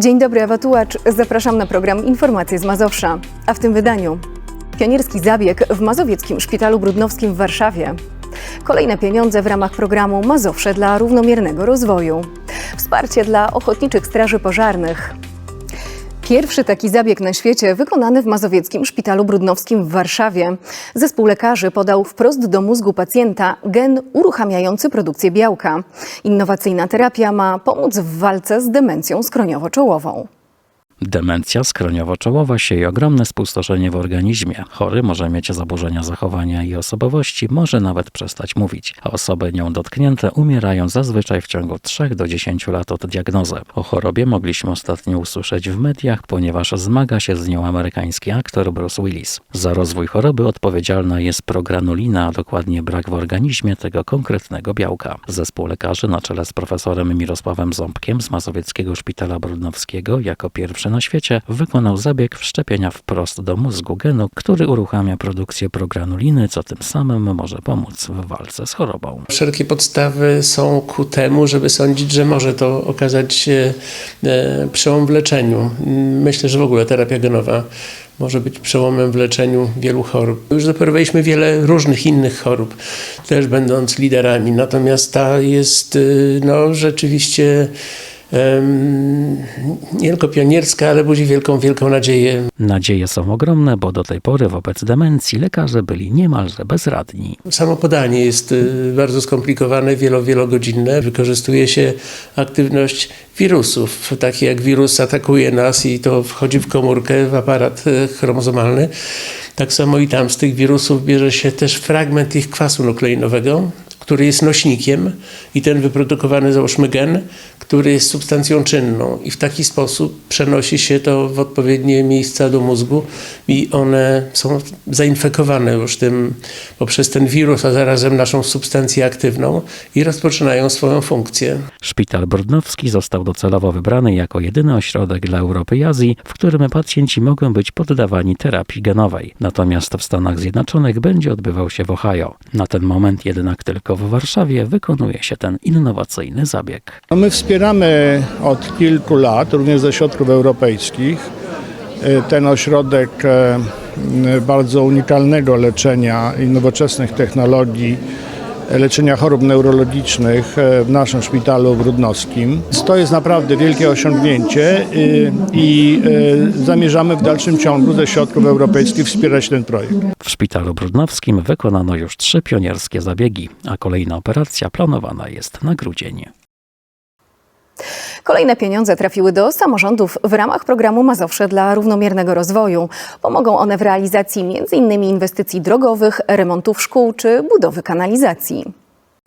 Dzień dobry, Ewa Tułacz. Zapraszam na program Informacje z Mazowsza. A w tym wydaniu pionierski zabieg w Mazowieckim Szpitalu Brudnowskim w Warszawie. Kolejne pieniądze w ramach programu Mazowsze dla równomiernego rozwoju. Wsparcie dla ochotniczych straży pożarnych. Pierwszy taki zabieg na świecie wykonany w Mazowieckim Szpitalu Brudnowskim w Warszawie. Zespół lekarzy podał wprost do mózgu pacjenta gen uruchamiający produkcję białka. Innowacyjna terapia ma pomóc w walce z demencją skroniowo-czołową. Demencja skroniowo-czołowa sieje ogromne spustoszenie w organizmie. Chory może mieć zaburzenia zachowania i osobowości, może nawet przestać mówić, a osoby nią dotknięte umierają zazwyczaj w ciągu 3 do 10 lat od diagnozy. O chorobie mogliśmy ostatnio usłyszeć w mediach, ponieważ zmaga się z nią amerykański aktor Bruce Willis. Za rozwój choroby odpowiedzialna jest progranulina, a dokładnie brak w organizmie tego konkretnego białka. Zespół lekarzy na czele z profesorem Mirosławem Ząbkiem z Mazowieckiego Szpitala Brudnowskiego jako pierwszy na świecie wykonał zabieg wszczepienia wprost do mózgu genu, który uruchamia produkcję progranuliny, co tym samym może pomóc w walce z chorobą. Wszelkie podstawy są ku temu, żeby sądzić, że może to okazać się e, przełom w leczeniu. Myślę, że w ogóle terapia genowa może być przełomem w leczeniu wielu chorób. Już doprowadziliśmy wiele różnych innych chorób, też będąc liderami. Natomiast ta jest y, no, rzeczywiście nie tylko pionierska, ale budzi wielką, wielką nadzieję. Nadzieje są ogromne, bo do tej pory wobec demencji lekarze byli niemalże bezradni. Samo podanie jest y, bardzo skomplikowane, wielo, wielogodzinne. Wykorzystuje się aktywność wirusów, takie jak wirus atakuje nas i to wchodzi w komórkę, w aparat y, chromozomalny. Tak samo i tam z tych wirusów bierze się też fragment ich kwasu nukleinowego, który jest nośnikiem i ten wyprodukowany, załóżmy gen, który jest substancją czynną i w taki sposób przenosi się to w odpowiednie miejsca do mózgu i one są zainfekowane już tym poprzez ten wirus, a zarazem naszą substancję aktywną i rozpoczynają swoją funkcję. Szpital Brudnowski został docelowo wybrany jako jedyny ośrodek dla Europy i Azji, w którym pacjenci mogą być poddawani terapii genowej. Natomiast w Stanach Zjednoczonych będzie odbywał się w Ohio. Na ten moment jednak tylko w Warszawie wykonuje się ten innowacyjny zabieg. No my wspieramy od kilku lat, również ze środków europejskich, e, ten ośrodek e, bardzo unikalnego leczenia i nowoczesnych technologii leczenia chorób neurologicznych e, w naszym szpitalu brudnowskim. To jest naprawdę wielkie osiągnięcie y, i e, zamierzamy w dalszym ciągu ze środków europejskich wspierać ten projekt. W szpitalu Brudnowskim wykonano już trzy pionierskie zabiegi, a kolejna operacja planowana jest na grudzień. Kolejne pieniądze trafiły do samorządów w ramach programu Mazowsze dla równomiernego rozwoju. Pomogą one w realizacji m.in. inwestycji drogowych, remontów szkół czy budowy kanalizacji.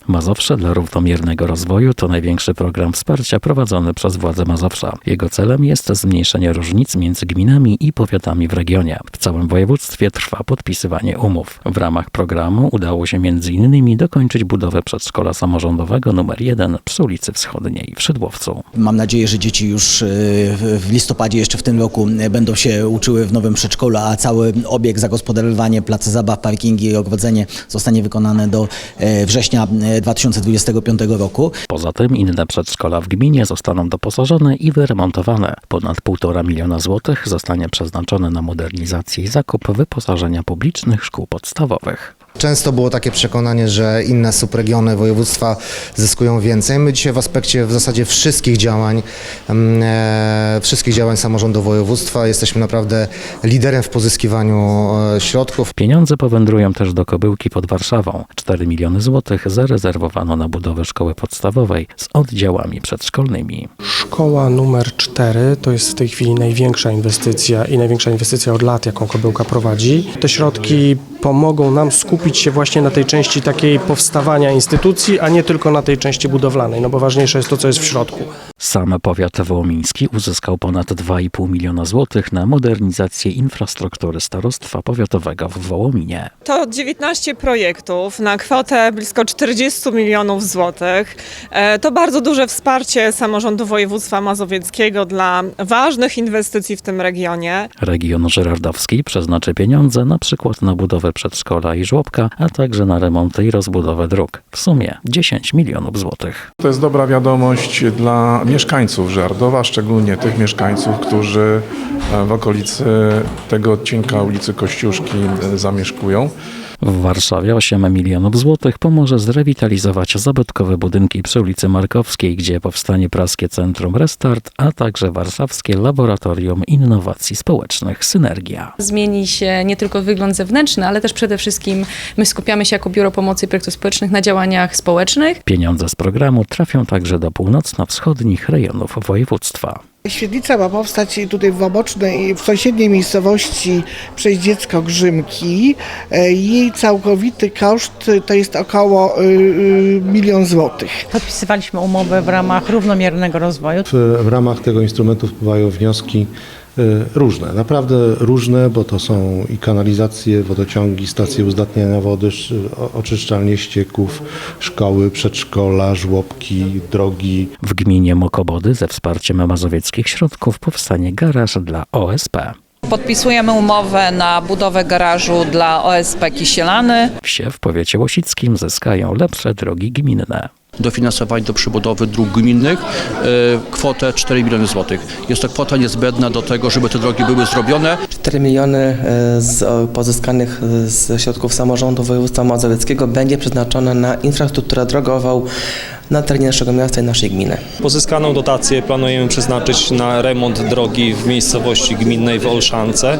Mazowsze dla równomiernego rozwoju to największy program wsparcia prowadzony przez władze Mazowsza. Jego celem jest zmniejszenie różnic między gminami i powiatami w regionie. W całym województwie trwa podpisywanie umów. W ramach programu udało się m.in. dokończyć budowę przedszkola samorządowego nr 1 przy ulicy Wschodniej w Szydłowcu. Mam nadzieję, że dzieci już y, w listopadzie jeszcze w tym roku y, będą się uczyły w nowym przedszkolu, a cały obieg, zagospodarowanie, place zabaw, parkingi i ogrodzenie zostanie wykonane do y, września 2025 roku. Poza tym inne przedszkola w gminie zostaną doposażone i wyremontowane. Ponad 1,5 miliona złotych zostanie przeznaczone na modernizację i zakup wyposażenia publicznych szkół podstawowych. Często było takie przekonanie, że inne subregiony województwa zyskują więcej. My dzisiaj w aspekcie w zasadzie wszystkich działań, mm, e, wszystkich działań samorządu województwa jesteśmy naprawdę liderem w pozyskiwaniu e, środków. Pieniądze powędrują też do Kobyłki pod Warszawą. 4 miliony złotych zarezerwowano na budowę szkoły podstawowej z oddziałami przedszkolnymi. Szkoła numer 4 to jest w tej chwili największa inwestycja i największa inwestycja od lat, jaką Kobyłka prowadzi. Te środki pomogą nam skupić się właśnie na tej części takiej powstawania instytucji, a nie tylko na tej części budowlanej, no bo ważniejsze jest to, co jest w środku. Sam powiat wołomiński uzyskał ponad 2,5 miliona złotych na modernizację infrastruktury starostwa powiatowego w Wołominie. To 19 projektów na kwotę blisko 40 milionów złotych. E, To bardzo duże wsparcie samorządu województwa mazowieckiego dla ważnych inwestycji w tym regionie. Region żyrardowski przeznaczy pieniądze na przykład na budowę przedszkola i żłobka A także na remonty i rozbudowę dróg. W sumie 10 milionów złotych. To jest dobra wiadomość dla mieszkańców Żardowa, szczególnie tych mieszkańców, którzy e, w okolicy tego odcinka ulicy Kościuszki e, zamieszkują. W Warszawie 8 milionów złotych pomoże zrewitalizować zabytkowe budynki przy ulicy Markowskiej, gdzie powstanie praskie Centrum Restart, a także warszawskie Laboratorium Innowacji Społecznych Synergia. Zmieni się nie tylko wygląd zewnętrzny, ale też przede wszystkim my skupiamy się jako Biuro Pomocy i Projektów Społecznych na działaniach społecznych. Pieniądze z programu trafią także do północno-wschodnich rejonów województwa. Świetlica ma powstać tutaj w obocznej, w sąsiedniej miejscowości przez dziecko Grzymki. E, Jej całkowity koszt to jest około y, y, milion złotych. Podpisywaliśmy umowę w ramach równomiernego rozwoju. W, ramach tego instrumentu wpływają wnioski różne, naprawdę różne, bo to są i kanalizacje, wodociągi, stacje uzdatniania wody, oczyszczalnie ścieków, szkoły, przedszkola, żłobki, drogi. W gminie Mokobody ze wsparciem mazowieckich środków powstanie garaż dla OSP. Podpisujemy umowę na budowę garażu dla OSP Kisielany. Wsie w powiecie łosickim zyskają lepsze drogi gminne. Dofinansowań do przebudowy dróg gminnych e, kwotę 4 miliony złotych. Jest to kwota niezbędna do tego, żeby te drogi były zrobione. 4 miliony e, z pozyskanych e, ze środków samorządu województwa mazowieckiego będzie przeznaczone na infrastrukturę drogową na terenie naszego miasta i naszej gminy. Pozyskaną dotację planujemy przeznaczyć na remont drogi w miejscowości gminnej w Olszance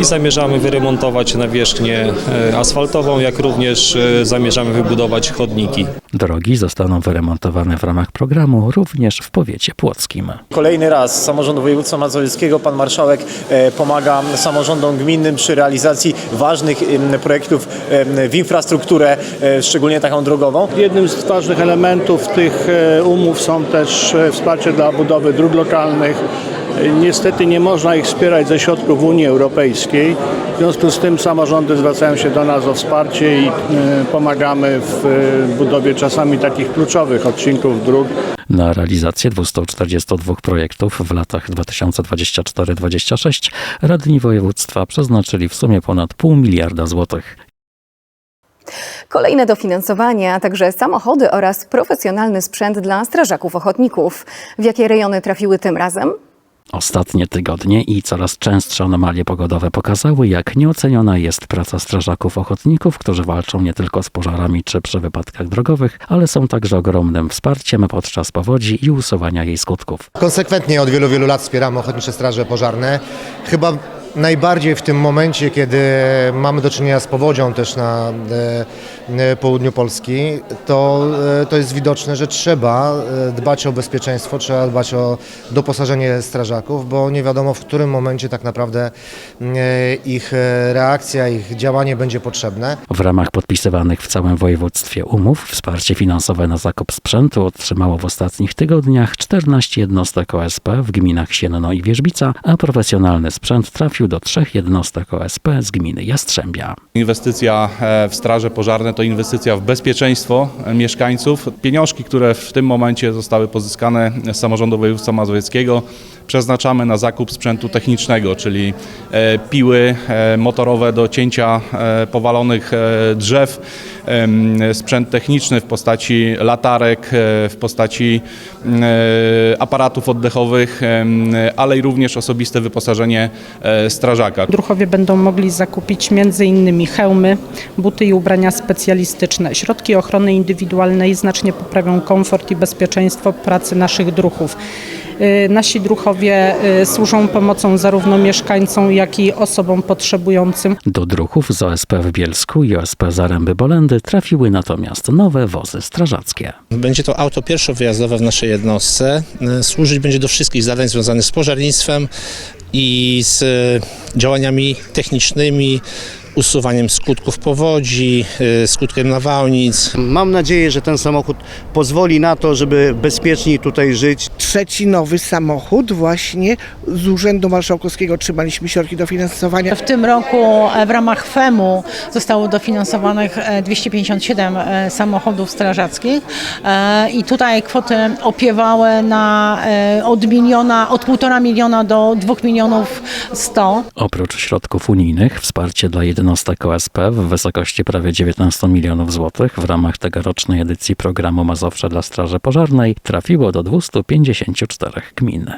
i zamierzamy wyremontować nawierzchnię e, asfaltową, jak również e, zamierzamy wybudować chodniki. Drogi zostaną wyremontowane w ramach programu również w powiecie płockim. Kolejny raz samorząd województwa mazowieckiego, pan marszałek e, pomaga samorządom gminnym przy realizacji ważnych projektów w infrastrukturę, szczególnie taką drogową. Jednym z ważnych elementów tych e, umów są też e, wsparcie dla budowy dróg lokalnych. Niestety nie można ich wspierać ze środków Unii Europejskiej. W związku z tym samorządy zwracają się do nas o wsparcie i e, pomagamy w budowie czasami takich kluczowych odcinków dróg. Na realizację 242 projektów w latach 2024-2026 radni województwa przeznaczyli w sumie ponad pół miliarda złotych. Kolejne dofinansowanie, a także samochody oraz profesjonalny sprzęt dla strażaków ochotników. W jakie rejony trafiły tym razem? Ostatnie tygodnie i coraz częstsze anomalie pogodowe pokazały, jak nieoceniona jest praca strażaków ochotników, którzy walczą nie tylko z pożarami czy przy wypadkach drogowych, ale są także ogromnym wsparciem podczas powodzi i usuwania jej skutków. Konsekwentnie od wielu, wielu lat wspieramy Ochotnicze Straże Pożarne. Chyba najbardziej w tym momencie, kiedy mamy do czynienia z powodzią też na e, e, południu Polski, to, e, to jest widoczne, że trzeba dbać o bezpieczeństwo, trzeba dbać o doposażenie strażaków, bo nie wiadomo w którym momencie tak naprawdę ich reakcja, ich działanie będzie potrzebne. W ramach podpisywanych w całym województwie umów wsparcie finansowe na zakup sprzętu otrzymało w ostatnich tygodniach 14 jednostek OSP w gminach Sienno i Wierzbica, a profesjonalny sprzęt trafił do trzech jednostek OSP z gminy Jastrzębia. Inwestycja e, w straże pożarne to inwestycja w bezpieczeństwo e, mieszkańców. Pieniążki, które w tym momencie zostały pozyskane z samorządu województwa mazowieckiego przeznaczamy na zakup sprzętu technicznego, czyli e, piły motorowe do cięcia powalonych drzew, sprzęt techniczny w postaci latarek, e, w postaci e, aparatów oddechowych, ale i również osobiste wyposażenie e, strażaka. Druchowie będą mogli zakupić m.in. hełmy, buty i ubrania specjalistyczne. Środki ochrony indywidualnej znacznie poprawią komfort i bezpieczeństwo pracy naszych druhów. Y, Nasi druchowie y, służą pomocą zarówno mieszkańcom, jak i osobom potrzebującym. Do druhów z OSP w Bielsku i OSP Zaręby Bolendy trafiły natomiast nowe wozy strażackie. Będzie to auto pierwszowyjazdowe w naszej jednostce. E, Służyć będzie do wszystkich zadań związanych z pożarnictwem i z działaniami technicznymi, usuwaniem skutków powodzi, e, skutkiem nawałnic. Mam nadzieję, że ten samochód pozwoli na to, żeby bezpieczniej tutaj żyć. Trzeci nowy samochód właśnie z Urzędu Marszałkowskiego otrzymaliśmy środki dofinansowania. W tym roku e, w ramach FEM-u zostało dofinansowanych e, 257 e, samochodów strażackich e, i tutaj kwoty opiewały na e, od miliona, od półtora miliona do dwóch milionów sto. Oprócz środków unijnych, wsparcie dla jednostek jednostek OSP w wysokości prawie 19 milionów złotych w ramach tegorocznej edycji programu Mazowsze dla Straży Pożarnej trafiło do 254 gmin.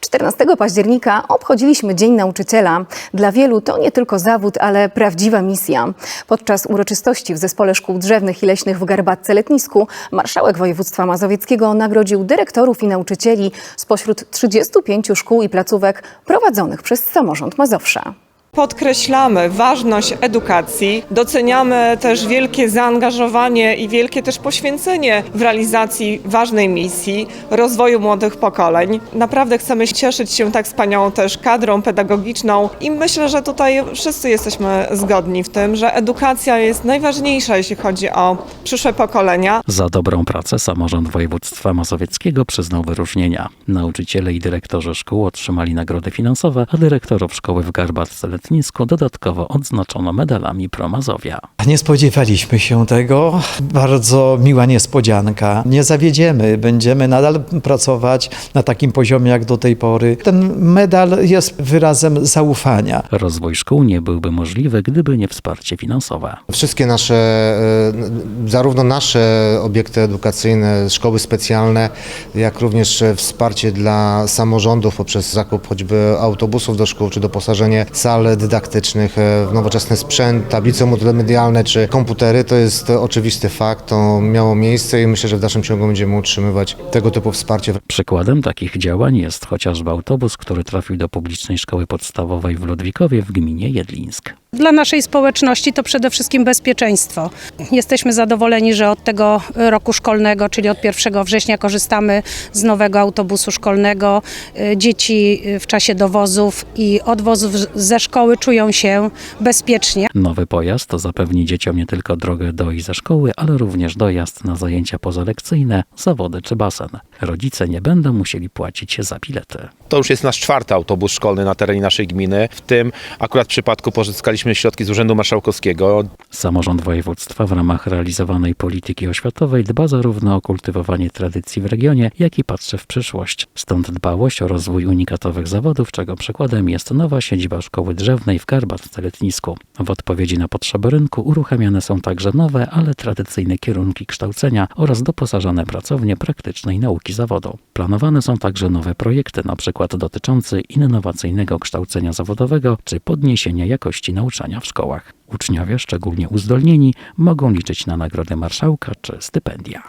14 października obchodziliśmy Dzień Nauczyciela. Dla wielu to nie tylko zawód, ale prawdziwa misja. Podczas uroczystości w Zespole Szkół Drzewnych i Leśnych w Garbatce Letnisku marszałek województwa mazowieckiego nagrodził dyrektorów i nauczycieli spośród 35 szkół i placówek prowadzonych przez samorząd Mazowsza. Podkreślamy ważność edukacji, doceniamy też wielkie zaangażowanie i wielkie też poświęcenie w realizacji ważnej misji rozwoju młodych pokoleń. Naprawdę chcemy cieszyć się tak wspaniałą też kadrą pedagogiczną i myślę, że tutaj wszyscy jesteśmy zgodni w tym, że edukacja jest najważniejsza, jeśli chodzi o przyszłe pokolenia. Za dobrą pracę samorząd województwa mazowieckiego przyznał wyróżnienia. Nauczyciele i dyrektorzy szkół otrzymali nagrody finansowe, a dyrektorów szkoły w Garbatce Letnisku dodatkowo odznaczono medalami Promazowia. Nie spodziewaliśmy się tego. Bardzo miła niespodzianka. Nie zawiedziemy, będziemy nadal pracować na takim poziomie jak do tej pory. Ten medal jest wyrazem zaufania. Rozwój szkół nie byłby możliwy, gdyby nie wsparcie finansowe. Wszystkie nasze, e, zarówno nasze obiekty edukacyjne, szkoły specjalne, jak również wsparcie dla samorządów poprzez zakup choćby autobusów do szkół, czy doposażenie sal dydaktycznych e, w nowoczesny sprzęt, tablice multimedialne, czy komputery, to jest e, oczywisty fakt, to miało miejsce i myślę, że w dalszym ciągu będziemy utrzymywać tego typu wsparcie. Przykładem takich działań jest chociażby autobus, który trafił do publicznej szkoły podstawowej w Ludwikowie w gminie Jedlińsk. Dla naszej społeczności to przede wszystkim bezpieczeństwo. Jesteśmy zadowoleni, że od tego roku szkolnego, czyli od 1 września korzystamy z nowego autobusu szkolnego. Y, Dzieci w czasie dowozów i odwozów ze szkoły czują się bezpiecznie. Nowy pojazd zapewni dzieciom nie tylko drogę do i ze szkoły, ale również dojazd na zajęcia pozalekcyjne, zawody czy basen. Rodzice nie będą musieli płacić za bilety. To już jest nasz czwarty autobus szkolny na terenie naszej gminy. W tym akurat przypadku pozyskaliśmy środki z Urzędu Marszałkowskiego. Samorząd województwa w ramach realizowanej polityki oświatowej dba zarówno o kultywowanie tradycji w regionie, jak i patrzy w przyszłość. Stąd dbałość o rozwój unikatowych zawodów, czego przykładem jest nowa siedziba szkoły drzewnej w Garbatce Letnisku. W odpowiedzi na potrzeby rynku uruchamiane są także nowe, ale tradycyjne kierunki kształcenia oraz doposażone pracownie praktycznej nauki zawodu. Planowane są także nowe projekty, np. dotyczące innowacyjnego kształcenia zawodowego czy podniesienia jakości nauczania w szkołach. Uczniowie, szczególnie uzdolnieni, mogą liczyć na nagrody marszałka czy stypendia.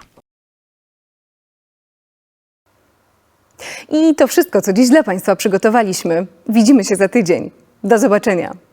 I to wszystko, co dziś dla Państwa przygotowaliśmy. Widzimy się za tydzień. Do zobaczenia.